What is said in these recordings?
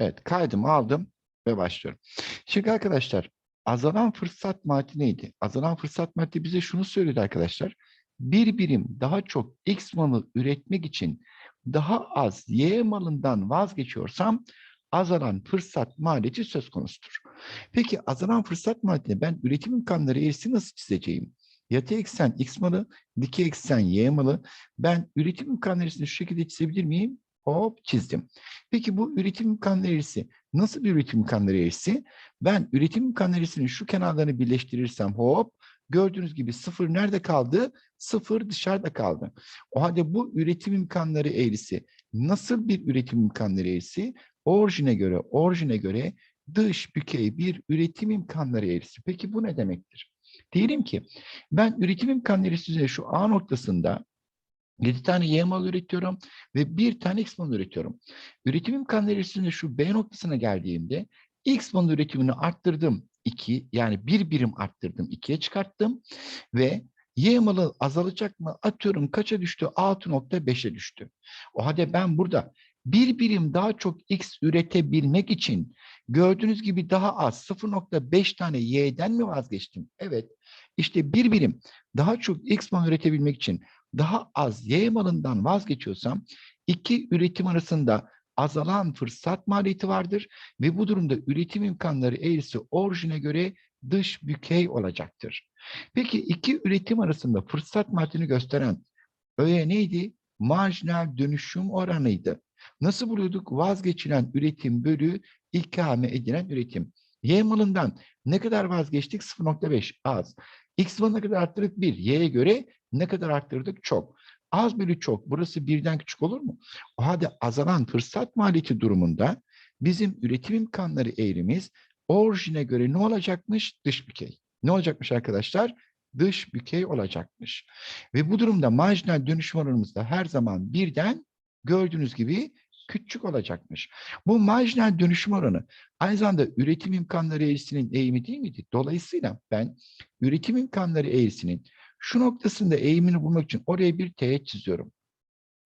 Evet kaydımı aldım ve başlıyorum. Şimdi arkadaşlar azalan fırsat maddi neydi? Azalan fırsat maddi bize şunu söyledi arkadaşlar. Bir birim daha çok X malı üretmek için daha az Y malından vazgeçiyorsam azalan fırsat maliyeti söz konusudur. Peki azalan fırsat maliyetine ben üretim imkanları eğrisi nasıl çizeceğim? Yatay eksen X malı, dikey eksen Y malı. Ben üretim imkanları eğrisini şu şekilde çizebilir miyim? Hop çizdim. Peki bu üretim imkanları eğrisi nasıl bir üretim imkanları eğrisi? Ben üretim imkanları eğrisinin şu kenarlarını birleştirirsem hop gördüğünüz gibi sıfır nerede kaldı? Sıfır dışarıda kaldı. O halde bu üretim imkanları eğrisi nasıl bir üretim imkanları eğrisi? Orijine göre, orijine göre dış bükey bir üretim imkanları eğrisi. Peki bu ne demektir? Diyelim ki ben üretim imkanları üzerine şu A noktasında 7 tane Y mal üretiyorum ve bir tane X mal üretiyorum. Üretim imkanları eğrisinde şu B noktasına geldiğimde X mal üretimini arttırdım 2 yani bir birim arttırdım 2'ye çıkarttım ve Y malı azalacak mı? Atıyorum kaça düştü? 6.5'e düştü. O halde ben burada bir birim daha çok X üretebilmek için gördüğünüz gibi daha az 0.5 tane Y'den mi vazgeçtim? Evet. İşte bir birim daha çok X mal üretebilmek için daha az Y malından vazgeçiyorsam iki üretim arasında azalan fırsat maliyeti vardır ve bu durumda üretim imkanları eğrisi orijine göre dış bükey olacaktır. Peki iki üretim arasında fırsat maliyetini gösteren öğe neydi? Marjinal dönüşüm oranıydı. Nasıl buluyorduk? Vazgeçilen üretim bölü ikame edilen üretim. Y malından ne kadar vazgeçtik? 0.5 az. X malına kadar arttırdık 1. Y'ye göre ne kadar arttırdık? Çok. Az bölü çok. Burası birden küçük olur mu? O halde azalan fırsat maliyeti durumunda bizim üretim imkanları eğrimiz orijine göre ne olacakmış? Dış bükey. Ne olacakmış arkadaşlar? Dış bükey olacakmış. Ve bu durumda marjinal dönüşüm oranımız da her zaman birden gördüğünüz gibi küçük olacakmış. Bu marjinal dönüşüm oranı aynı zamanda üretim imkanları eğrisinin eğimi değil miydi? Dolayısıyla ben üretim imkanları eğrisinin şu noktasında eğimini bulmak için oraya bir teğet çiziyorum.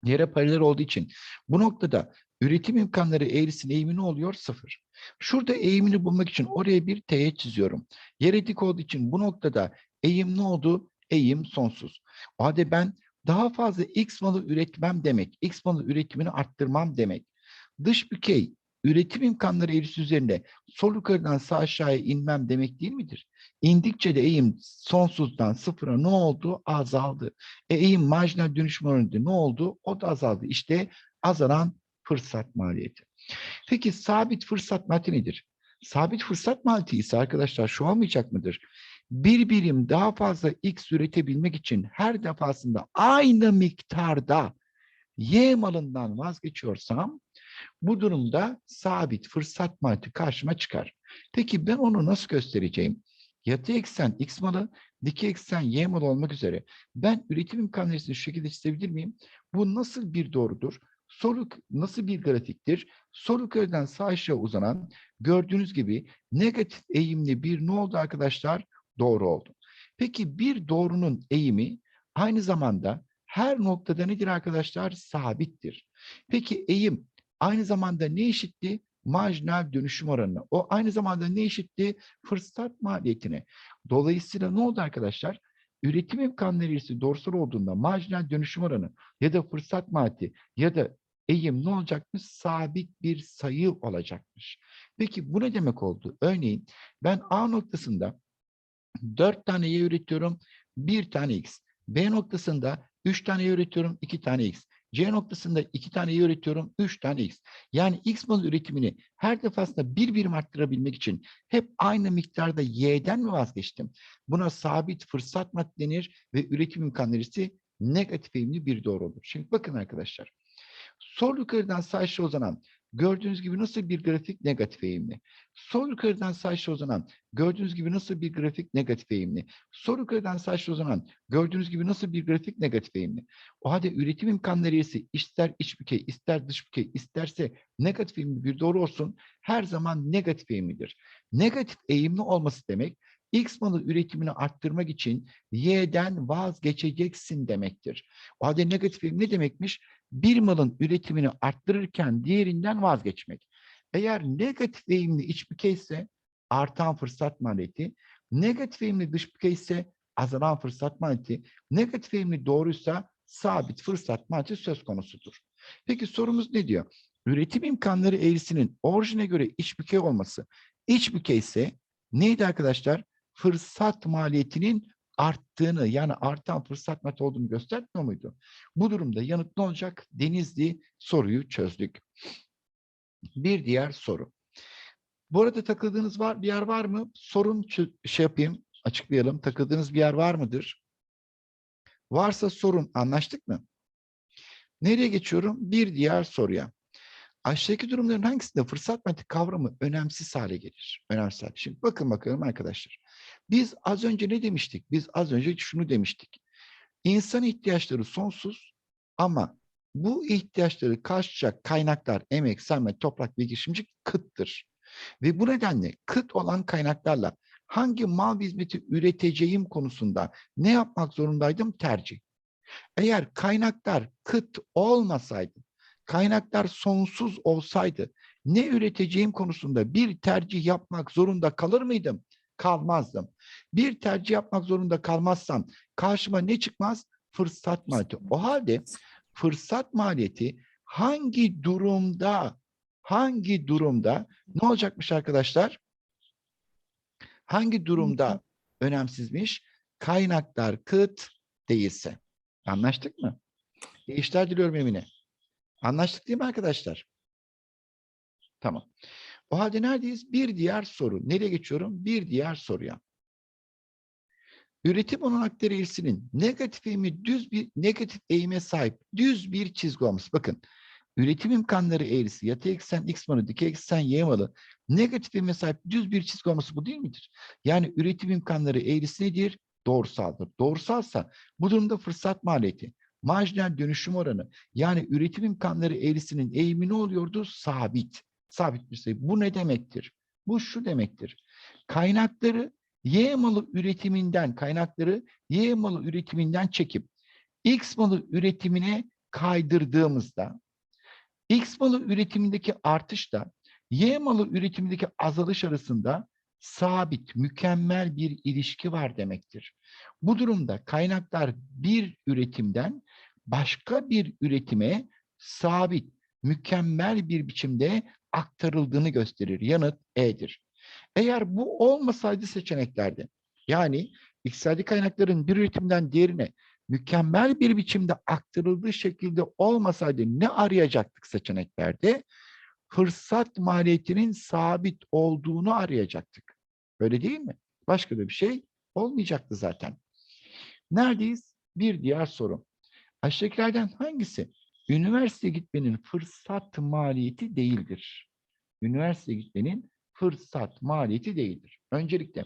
Yere paralel olduğu için bu noktada üretim imkanları eğrisinin eğimi ne oluyor? Sıfır. Şurada eğimini bulmak için oraya bir teğet çiziyorum. Yere dik olduğu için bu noktada eğim ne oldu? Eğim sonsuz. O halde ben daha fazla X malı üretmem demek, X malı üretimini arttırmam demek. Dış bükey üretim imkanları eğrisi üzerinde sol yukarıdan sağ aşağıya inmem demek değil midir? İndikçe de eğim sonsuzdan sıfıra ne oldu? Azaldı. E, eğim marjinal dönüşüm oranında ne oldu? O da azaldı. İşte azalan fırsat maliyeti. Peki sabit fırsat maliyeti nedir? Sabit fırsat maliyeti ise arkadaşlar şu olmayacak mıdır? Bir birim daha fazla X üretebilmek için her defasında aynı miktarda Y malından vazgeçiyorsam bu durumda sabit fırsat maliyeti karşıma çıkar. Peki ben onu nasıl göstereceğim? Yatay eksen X malı, dikey eksen Y malı olmak üzere ben üretim imkanlarını şu şekilde çizebilir miyim? Bu nasıl bir doğrudur? Soru nasıl bir grafiktir? Sol yukarıdan sağ aşağı uzanan gördüğünüz gibi negatif eğimli bir ne oldu arkadaşlar? Doğru oldu. Peki bir doğrunun eğimi aynı zamanda her noktada nedir arkadaşlar? Sabittir. Peki eğim aynı zamanda ne eşitti? Marjinal dönüşüm oranına. O aynı zamanda ne eşitti? Fırsat maliyetine. Dolayısıyla ne oldu arkadaşlar? Üretim imkanları eğrisi doğrusal olduğunda marjinal dönüşüm oranı ya da fırsat maliyeti ya da eğim ne olacakmış? Sabit bir sayı olacakmış. Peki bu ne demek oldu? Örneğin ben A noktasında 4 tane Y üretiyorum, 1 tane X. B noktasında 3 tane Y üretiyorum, 2 tane X. C noktasında 2 tane Y üretiyorum, 3 tane X. Yani X mal üretimini her defasında bir birim arttırabilmek için hep aynı miktarda Y'den mi vazgeçtim? Buna sabit fırsat madde denir ve üretim imkanları ise negatif eğimli bir doğru olur. Şimdi bakın arkadaşlar. Sol yukarıdan sağ uzanan gördüğünüz gibi nasıl bir grafik negatif eğimli. Sol yukarıdan aşağı uzanan gördüğünüz gibi nasıl bir grafik negatif eğimli. Sol yukarıdan aşağı uzanan gördüğünüz gibi nasıl bir grafik negatif eğimli. O halde üretim imkanları ise ister iç bükey ister dış bükey isterse negatif eğimli bir doğru olsun her zaman negatif eğimlidir. Negatif eğimli olması demek X malı üretimini arttırmak için Y'den vazgeçeceksin demektir. O halde negatif ne demekmiş? Bir malın üretimini arttırırken diğerinden vazgeçmek. Eğer negatif eğimli iç büke ise artan fırsat maliyeti, negatif eğimli dış büke ise azalan fırsat maliyeti, negatif eğimli doğruysa sabit fırsat maliyeti söz konusudur. Peki sorumuz ne diyor? Üretim imkanları eğrisinin orijine göre iç bükey olması. İç bükey ise neydi arkadaşlar? Fırsat maliyetinin arttığını yani artan fırsat maliyeti olduğunu göstermiyor muydu? Bu durumda yanıt ne olacak? Denizli soruyu çözdük. Bir diğer soru. Bu arada takıldığınız var bir yer var mı? Sorun şey yapayım, açıklayalım. Takıldığınız bir yer var mıdır? Varsa sorun. Anlaştık mı? Nereye geçiyorum? Bir diğer soruya. Aşağıdaki durumların hangisinde fırsat maliyeti kavramı önemsiz hale gelir? Önemsiz hale. Şimdi bakın bakalım arkadaşlar. Biz az önce ne demiştik? Biz az önce şunu demiştik. İnsan ihtiyaçları sonsuz ama bu ihtiyaçları karşılayacak kaynaklar, emek, sermaye, toprak ve girişimcilik kıttır. Ve bu nedenle kıt olan kaynaklarla hangi mal hizmeti üreteceğim konusunda ne yapmak zorundaydım? Tercih. Eğer kaynaklar kıt olmasaydı, kaynaklar sonsuz olsaydı ne üreteceğim konusunda bir tercih yapmak zorunda kalır mıydım? Kalmazdım. Bir tercih yapmak zorunda kalmazsam karşıma ne çıkmaz? Fırsat maliyeti. O halde fırsat maliyeti hangi durumda hangi durumda ne olacakmış arkadaşlar? Hangi durumda önemsizmiş? Kaynaklar kıt değilse. Anlaştık mı? İyi işler diliyorum Emine. Anlaştık değil mi arkadaşlar? Tamam. O halde neredeyiz? Bir diğer soru. Nereye geçiyorum? Bir diğer soruya. Üretim olanakları eğrisinin negatif eğimi düz bir negatif eğime sahip düz bir çizgi olması. Bakın üretim imkanları eğrisi yatay eksen x malı dikey eksen y malı negatif eğime sahip düz bir çizgi olması bu değil midir? Yani üretim imkanları eğrisi nedir? Doğrusaldır. Doğrusalsa bu durumda fırsat maliyeti, marjinal dönüşüm oranı yani üretim imkanları eğrisinin eğimi ne oluyordu? Sabit. Sabit bir sayı. Bu ne demektir? Bu şu demektir. Kaynakları Y malı üretiminden kaynakları Y malı üretiminden çekip X malı üretimine kaydırdığımızda X malı üretimindeki artışla Y malı üretimindeki azalış arasında sabit, mükemmel bir ilişki var demektir. Bu durumda kaynaklar bir üretimden başka bir üretime sabit, mükemmel bir biçimde aktarıldığını gösterir. Yanıt E'dir. Eğer bu olmasaydı seçeneklerde, yani iktisadi kaynakların bir üretimden diğerine mükemmel bir biçimde aktarıldığı şekilde olmasaydı ne arayacaktık seçeneklerde? Fırsat maliyetinin sabit olduğunu arayacaktık. Öyle değil mi? Başka da bir şey olmayacaktı zaten. Neredeyiz? Bir diğer soru. Aşağıdakilerden hangisi üniversite gitmenin fırsat maliyeti değildir? Üniversite gitmenin fırsat maliyeti değildir. Öncelikle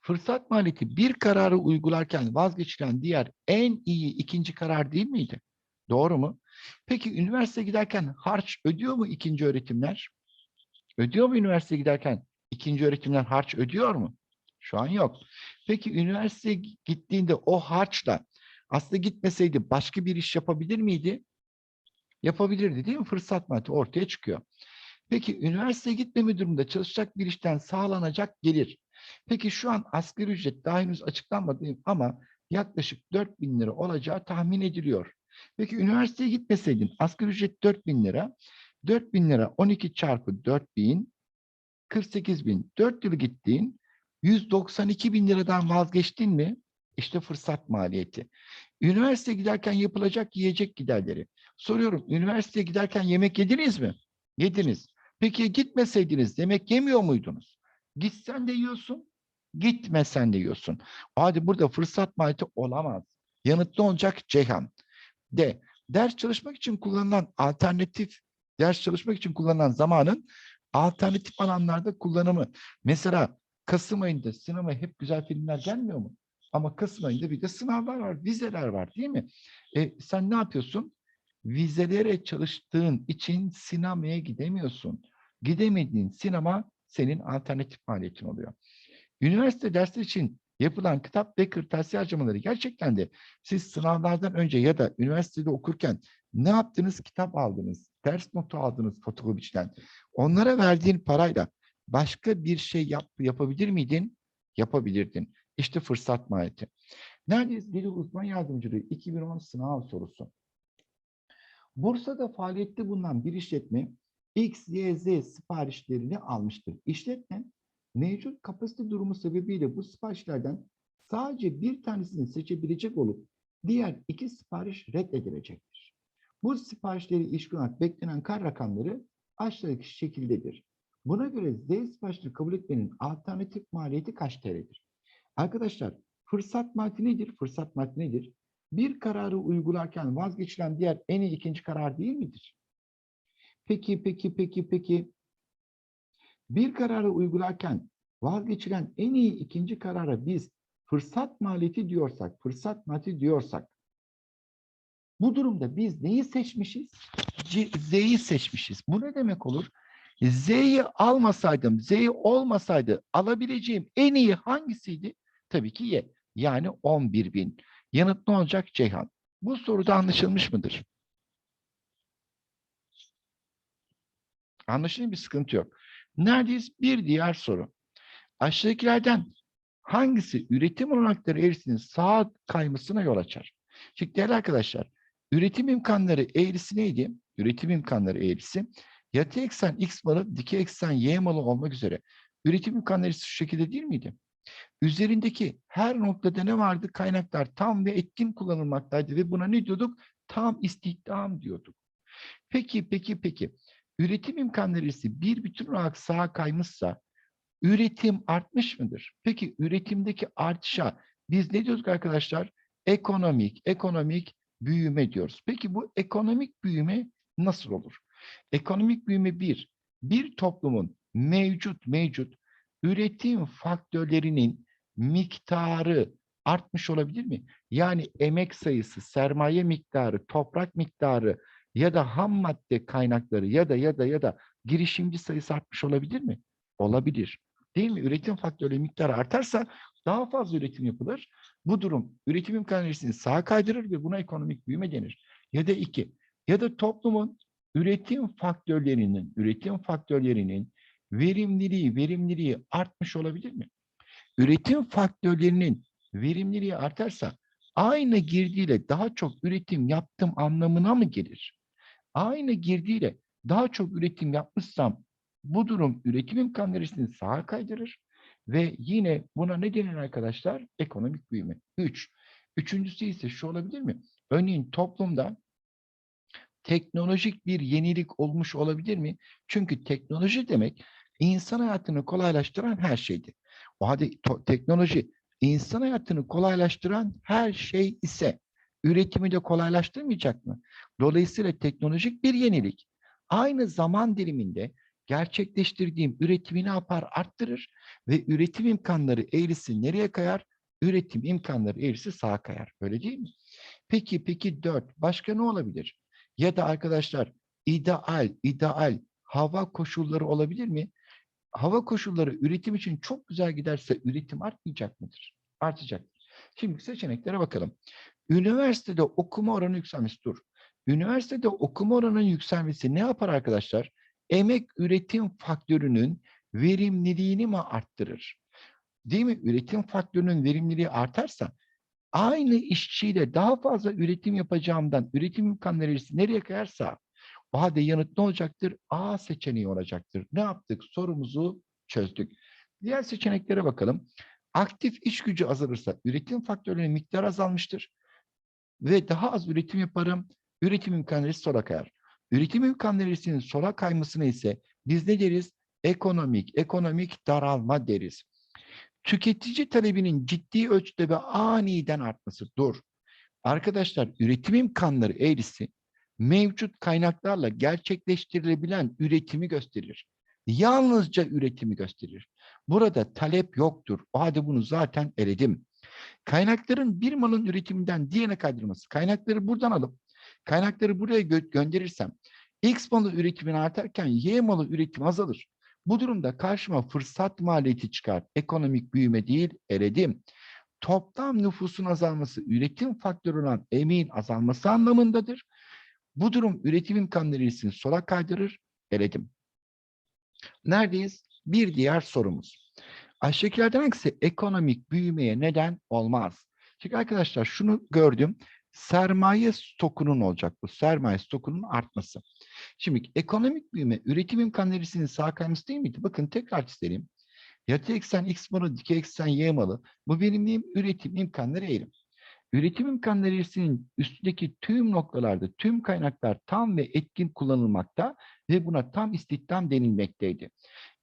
fırsat maliyeti bir kararı uygularken vazgeçilen diğer en iyi ikinci karar değil miydi? Doğru mu? Peki üniversite giderken harç ödüyor mu ikinci öğretimler? Ödüyor mu üniversite giderken ikinci öğretimler harç ödüyor mu? Şu an yok. Peki üniversiteye gittiğinde o harçla aslında gitmeseydi başka bir iş yapabilir miydi? Yapabilirdi değil mi? Fırsat maliyeti ortaya çıkıyor. Peki üniversiteye gitmeme durumunda çalışacak bir işten sağlanacak gelir. Peki şu an asgari ücret daha henüz açıklanmadı ama yaklaşık 4 bin lira olacağı tahmin ediliyor. Peki üniversiteye gitmeseydin asgari ücret 4 bin lira. 4 bin lira 12 çarpı 4 bin 48 bin 4 yıl gittiğin 192 bin liradan vazgeçtin mi? İşte fırsat maliyeti. Üniversiteye giderken yapılacak yiyecek giderleri. Soruyorum üniversiteye giderken yemek yediniz mi? Yediniz. Peki gitmeseydiniz yemek yemiyor muydunuz? Gitsen de yiyorsun, gitmesen de yiyorsun. Hadi burada fırsat maliyeti olamaz. Yanıt ne olacak? Ceyhan. D. Ders çalışmak için kullanılan alternatif, ders çalışmak için kullanılan zamanın alternatif alanlarda kullanımı. Mesela Kasım ayında sinema hep güzel filmler gelmiyor mu? Ama Kasım ayında bir de sınavlar var, vizeler var değil mi? E, sen ne yapıyorsun? Vizelere çalıştığın için sinemaya gidemiyorsun. Gidemediğin sinema senin alternatif maliyetin oluyor. Üniversite dersleri için yapılan kitap ve kırtasiye harcamaları gerçekten de siz sınavlardan önce ya da üniversitede okurken ne yaptınız? Kitap aldınız, ders notu aldınız fotokopiciden. Onlara verdiğin parayla başka bir şey yap, yapabilir miydin? Yapabilirdin. İşte fırsat maliyeti. Neredeyiz? Dil uzman yardımcılığı 2010 sınav sorusu. Bursa'da faaliyette bulunan bir işletme X, Y, Z siparişlerini almıştır. İşletme mevcut kapasite durumu sebebiyle bu siparişlerden sadece bir tanesini seçebilecek olup diğer iki sipariş reddedilecektir. Bu siparişleri iş olarak beklenen kar rakamları aşağıdaki şekildedir. Buna göre Z siparişleri kabul etmenin alternatif maliyeti kaç TL'dir? Arkadaşlar fırsat maliyeti nedir? Fırsat maliyeti nedir? Bir kararı uygularken vazgeçilen diğer en iyi ikinci karar değil midir? Peki, peki, peki, peki. Bir kararı uygularken vazgeçilen en iyi ikinci karara biz fırsat maliyeti diyorsak, fırsat maliyeti diyorsak, bu durumda biz neyi seçmişiz? Z'yi seçmişiz. Bu ne demek olur? Z'yi almasaydım, Z olmasaydı alabileceğim en iyi hangisiydi? Tabii ki Y. Yani 11 bin. Yanıt ne olacak Ceyhan? Bu soruda anlaşılmış mıdır? Anlaşılıyor bir sıkıntı yok. Neredeyiz? Bir diğer soru. Aşağıdakilerden hangisi üretim olanakları eğrisinin sağa kaymasına yol açar? Şimdi değerli arkadaşlar, üretim imkanları eğrisi neydi? Üretim imkanları eğrisi yatay eksen x malı, dikey eksen y malı olmak üzere üretim imkanları şu şekilde değil miydi? Üzerindeki her noktada ne vardı? Kaynaklar tam ve etkin kullanılmaktaydı ve buna ne diyorduk? Tam istihdam diyorduk. Peki, peki, peki. Üretim imkanları eğrisi bir bütün olarak sağa kaymışsa üretim artmış mıdır? Peki üretimdeki artışa biz ne diyorduk arkadaşlar? Ekonomik, ekonomik büyüme diyoruz. Peki bu ekonomik büyüme nasıl olur? Ekonomik büyüme bir, bir toplumun mevcut mevcut üretim faktörlerinin miktarı artmış olabilir mi? Yani emek sayısı, sermaye miktarı, toprak miktarı ya da ham madde kaynakları ya da ya da ya da girişimci sayısı artmış olabilir mi? Olabilir. Değil mi? Üretim faktörleri miktarı artarsa daha fazla üretim yapılır. Bu durum üretim imkanlarını sağa kaydırır ve buna ekonomik büyüme denir. Ya da iki, ya da toplumun üretim faktörlerinin, üretim faktörlerinin verimliliği, verimliliği artmış olabilir mi? Üretim faktörlerinin verimliliği artarsa aynı girdiyle daha çok üretim yaptım anlamına mı gelir? Aynı girdiyle daha çok üretim yapmışsam bu durum üretim imkanlarını sağa kaydırır ve yine buna ne denir arkadaşlar? Ekonomik büyüme. Üç. Üçüncüsü ise şu olabilir mi? Örneğin toplumda teknolojik bir yenilik olmuş olabilir mi? Çünkü teknoloji demek insan hayatını kolaylaştıran her şeydi. O halde teknoloji insan hayatını kolaylaştıran her şey ise üretimi de kolaylaştırmayacak mı? Dolayısıyla teknolojik bir yenilik aynı zaman diliminde gerçekleştirdiğim üretimi ne yapar? Arttırır ve üretim imkanları eğrisi nereye kayar? Üretim imkanları eğrisi sağa kayar. Öyle değil mi? Peki, peki dört. Başka ne olabilir? Ya da arkadaşlar ideal, ideal hava koşulları olabilir mi? Hava koşulları üretim için çok güzel giderse üretim artmayacak mıdır? Artacaktır. Şimdi seçeneklere bakalım. Üniversitede okuma oranı yükselmesi dur. Üniversitede okuma oranının yükselmesi ne yapar arkadaşlar? Emek üretim faktörünün verimliliğini mi arttırır? Değil mi? Üretim faktörünün verimliliği artarsa aynı işçiyle daha fazla üretim yapacağımdan üretim imkanları nereye kayarsa o yanıt ne olacaktır? A seçeneği olacaktır. Ne yaptık? Sorumuzu çözdük. Diğer seçeneklere bakalım. Aktif iş gücü azalırsa üretim faktörlerinin miktarı azalmıştır. Ve daha az üretim yaparım. Üretim imkanları sola kayar. Üretim imkanlarının sola kaymasına ise biz ne deriz? Ekonomik, ekonomik daralma deriz. Tüketici talebinin ciddi ölçüde ve aniden artması. Dur. Arkadaşlar üretim imkanları eğrisi mevcut kaynaklarla gerçekleştirilebilen üretimi gösterir. Yalnızca üretimi gösterir. Burada talep yoktur. O halde bunu zaten eledim. Kaynakların bir malın üretiminden diğerine kaydırması. Kaynakları buradan alıp kaynakları buraya gö- gönderirsem X malı üretimi artarken Y malı üretim azalır. Bu durumda karşıma fırsat maliyeti çıkar. Ekonomik büyüme değil, eledim. Toplam nüfusun azalması üretim faktörü olan emeğin azalması anlamındadır. Bu durum üretim imkanları eğrisini sola kaydırır. Eledim. Neredeyiz? Bir diğer sorumuz. Aşağıdakilerden hangisi ekonomik büyümeye neden olmaz? Çünkü arkadaşlar şunu gördüm. Sermaye stokunun olacak bu. Sermaye stokunun artması. Şimdi ekonomik büyüme üretim imkanları eğrisinin sağ kayması değil miydi? Bakın tekrar çizelim. Yatay eksen x malı, dikey eksen y malı. Bu benim? Üretim imkanları eğrim. Üretim imkanları eğrisinin üstündeki tüm noktalarda tüm kaynaklar tam ve etkin kullanılmakta ve buna tam istihdam denilmekteydi.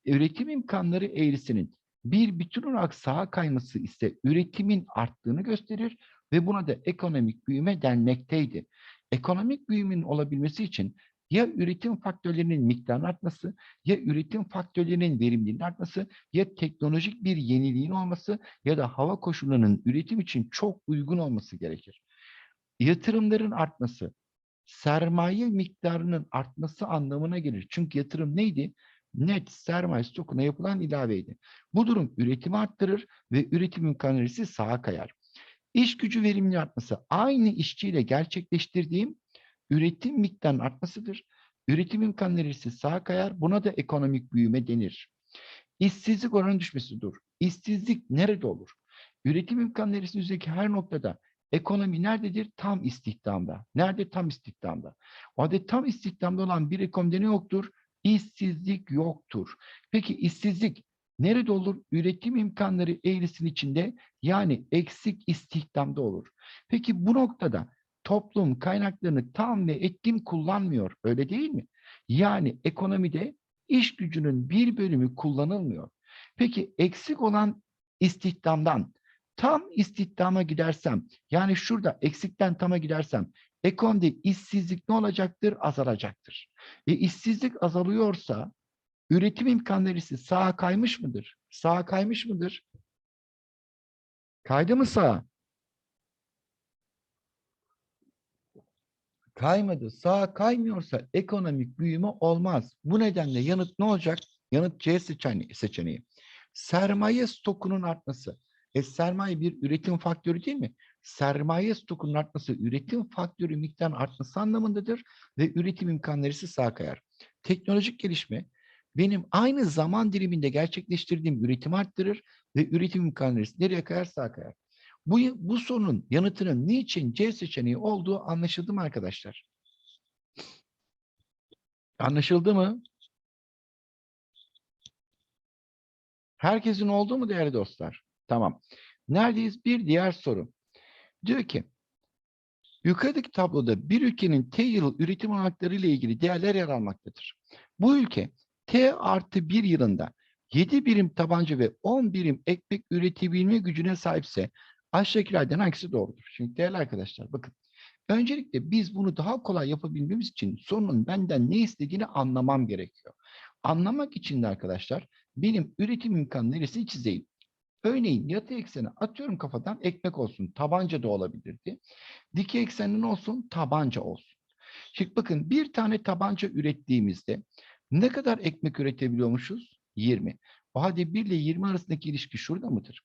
Üretim imkanları eğrisinin bir bütün olarak sağa kayması ise üretimin arttığını gösterir ve buna da ekonomik büyüme denmekteydi. Ekonomik büyümenin olabilmesi için ya üretim faktörlerinin miktarının artması, ya üretim faktörlerinin verimliliğinin artması, ya teknolojik bir yeniliğin olması ya da hava koşullarının üretim için çok uygun olması gerekir. Yatırımların artması, sermaye miktarının artması anlamına gelir. Çünkü yatırım neydi? Net sermaye stokuna yapılan ilaveydi. Bu durum üretimi arttırır ve üretim imkanları sağa kayar. İş gücü verimli artması aynı işçiyle gerçekleştirdiğim üretim miktarının artmasıdır. Üretim imkanları ise sağa kayar. Buna da ekonomik büyüme denir. İşsizlik oranı düşmesidir. İşsizlik nerede olur? Üretim imkanları üzerindeki her noktada ekonomi nerededir? Tam istihdamda. Nerede? Tam istihdamda. O halde tam istihdamda olan bir ekonomide ne yoktur? İşsizlik yoktur. Peki işsizlik nerede olur? Üretim imkanları eğrisinin içinde yani eksik istihdamda olur. Peki bu noktada toplum kaynaklarını tam ve etkin kullanmıyor. Öyle değil mi? Yani ekonomide iş gücünün bir bölümü kullanılmıyor. Peki eksik olan istihdamdan tam istihdama gidersem yani şurada eksikten tama gidersem ekonomide işsizlik ne olacaktır? Azalacaktır. E işsizlik azalıyorsa üretim imkanları ise sağa kaymış mıdır? Sağa kaymış mıdır? Kaydı mı sağa? Kaymadı. Sağa kaymıyorsa ekonomik büyüme olmaz. Bu nedenle yanıt ne olacak? Yanıt C seçeneği. Sermaye stokunun artması. E sermaye bir üretim faktörü değil mi? Sermaye stokunun artması üretim faktörü miktarının artması anlamındadır ve üretim imkanları ise sağa kayar. Teknolojik gelişme benim aynı zaman diliminde gerçekleştirdiğim üretimi arttırır ve üretim imkanları nereye kayar sağa kayar. Bu, bu sorunun yanıtının niçin C seçeneği olduğu anlaşıldı mı arkadaşlar? Anlaşıldı mı? Herkesin oldu mu değerli dostlar? Tamam. Neredeyiz? Bir diğer soru. Diyor ki, yukarıdaki tabloda bir ülkenin T yıl üretim olanakları ile ilgili değerler yer almaktadır. Bu ülke T artı bir yılında 7 birim tabanca ve 10 birim ekmek üretebilme gücüne sahipse aşağıdakilerden hangisi doğrudur? Şimdi değerli arkadaşlar bakın. Öncelikle biz bunu daha kolay yapabilmemiz için sorunun benden ne istediğini anlamam gerekiyor. Anlamak için de arkadaşlar benim üretim imkanı neresini çizeyim. Örneğin yatay ekseni atıyorum kafadan ekmek olsun. Tabanca da olabilirdi. Dikey eksenin olsun tabanca olsun. Şimdi bakın bir tane tabanca ürettiğimizde ne kadar ekmek üretebiliyormuşuz? 20. O halde 1 ile 20 arasındaki ilişki şurada mıdır?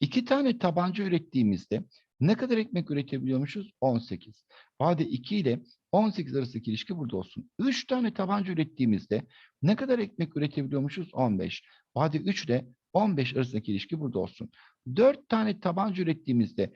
İki tane tabanca ürettiğimizde ne kadar ekmek üretebiliyormuşuz? 18. O halde 2 ile 18 arasındaki ilişki burada olsun. 3 tane tabanca ürettiğimizde ne kadar ekmek üretebiliyormuşuz? 15. O halde 3 ile 15 arasındaki ilişki burada olsun. 4 tane tabanca ürettiğimizde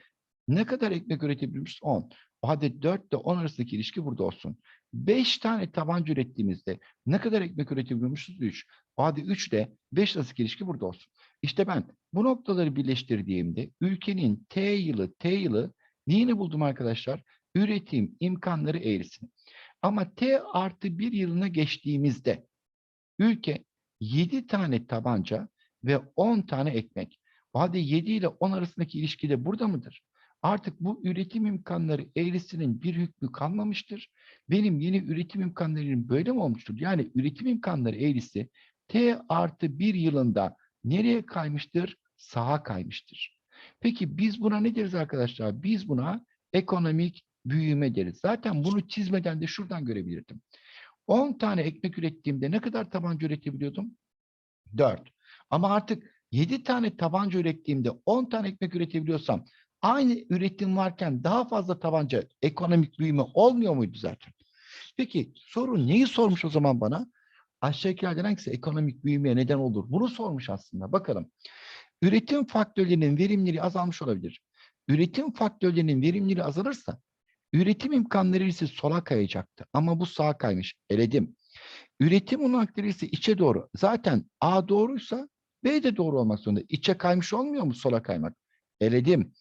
ne kadar ekmek üretebiliyormuşuz? 10. O halde 4 ile 10 arasındaki ilişki burada olsun. 5 tane tabanca ürettiğimizde ne kadar ekmek üretebiliyormuşuz? 3. O halde 3 ile 5 arasındaki ilişki burada olsun. İşte ben bu noktaları birleştirdiğimde ülkenin T yılı, T yılı neyini buldum arkadaşlar? Üretim imkanları eğrisini. Ama T artı 1 yılına geçtiğimizde ülke 7 tane tabanca ve 10 tane ekmek. O halde 7 ile 10 arasındaki ilişki de burada mıdır? Artık bu üretim imkanları eğrisinin bir hükmü kalmamıştır. Benim yeni üretim imkanlarım böyle mi olmuştur? Yani üretim imkanları eğrisi T artı 1 yılında nereye kaymıştır? Sağa kaymıştır. Peki biz buna ne deriz arkadaşlar? Biz buna ekonomik büyüme deriz. Zaten bunu çizmeden de şuradan görebilirdim. 10 tane ekmek ürettiğimde ne kadar tabanca üretebiliyordum? 4. Ama artık 7 tane tabanca ürettiğimde 10 tane ekmek üretebiliyorsam aynı üretim varken daha fazla tabanca ekonomik büyüme olmuyor muydu zaten? Peki soru neyi sormuş o zaman bana? Aşağıdakilerden hangisi ekonomik büyümeye neden olur? Bunu sormuş aslında. Bakalım. Üretim faktörlerinin verimliliği azalmış olabilir. Üretim faktörlerinin verimliliği azalırsa üretim imkanları ise sola kayacaktı. Ama bu sağa kaymış. Eledim. Üretim olanakları ise içe doğru. Zaten A doğruysa B de doğru olmak zorunda. İçe kaymış olmuyor mu sola kaymak? Eledim.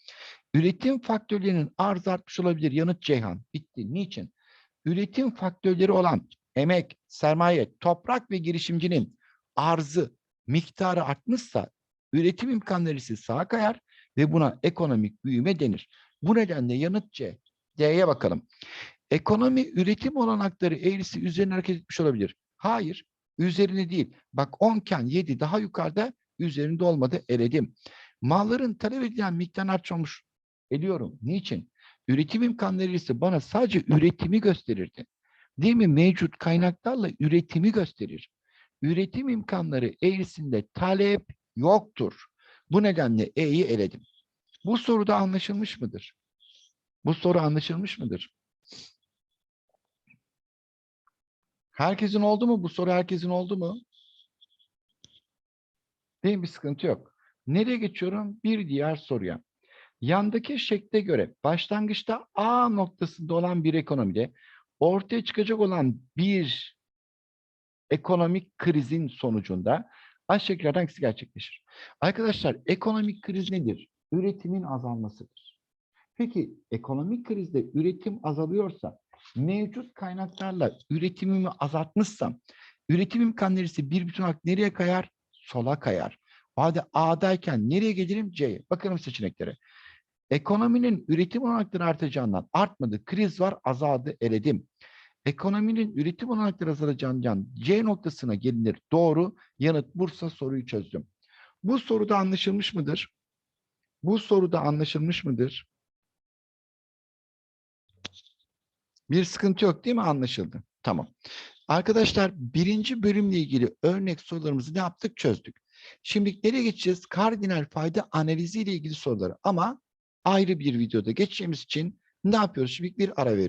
Üretim faktörlerinin arz artmış olabilir. Yanıt Ceyhan. Bitti. Niçin? Üretim faktörleri olan emek, sermaye, toprak ve girişimcinin arzı, miktarı artmışsa üretim imkanları ise sağa kayar ve buna ekonomik büyüme denir. Bu nedenle yanıt C. D'ye bakalım. Ekonomi üretim olanakları eğrisi üzerine hareket etmiş olabilir. Hayır, üzerine değil. Bak 10 iken 7 daha yukarıda üzerinde olmadı eledim. Malların talep edilen miktarını artmış ediyorum. Niçin? Üretim imkanları ise bana sadece üretimi gösterirdi. Değil mi? Mevcut kaynaklarla üretimi gösterir. Üretim imkanları eğrisinde talep yoktur. Bu nedenle E'yi eledim. Bu soruda anlaşılmış mıdır? Bu soru anlaşılmış mıdır? Herkesin oldu mu? Bu soru herkesin oldu mu? Değil mi? Bir sıkıntı yok. Nereye geçiyorum? Bir diğer soruya. Yandaki şekle göre başlangıçta A noktasında olan bir ekonomide ortaya çıkacak olan bir ekonomik krizin sonucunda aşağıdakilerden hangisi gerçekleşir? Arkadaşlar ekonomik kriz nedir? Üretimin azalmasıdır. Peki ekonomik krizde üretim azalıyorsa mevcut kaynaklarla üretimimi azaltmışsam üretim imkanları ise bir bütün olarak nereye kayar? Sola kayar. O A'dayken nereye gelirim? C'ye. Bakalım seçeneklere. Ekonominin üretim olanakları artacağından artmadı. Kriz var azaldı eledim. Ekonominin üretim olanakları azalacağından C noktasına gelinir. Doğru. Yanıt Bursa soruyu çözdüm. Bu soruda anlaşılmış mıdır? Bu soruda anlaşılmış mıdır? Bir sıkıntı yok değil mi? Anlaşıldı. Tamam. Arkadaşlar birinci bölümle ilgili örnek sorularımızı ne yaptık? Çözdük. Şimdi nereye geçeceğiz? Kardinal fayda analizi ile ilgili soruları ama ayrı bir videoda geçeceğimiz için ne yapıyoruz? Şimdi bir ara veriyoruz.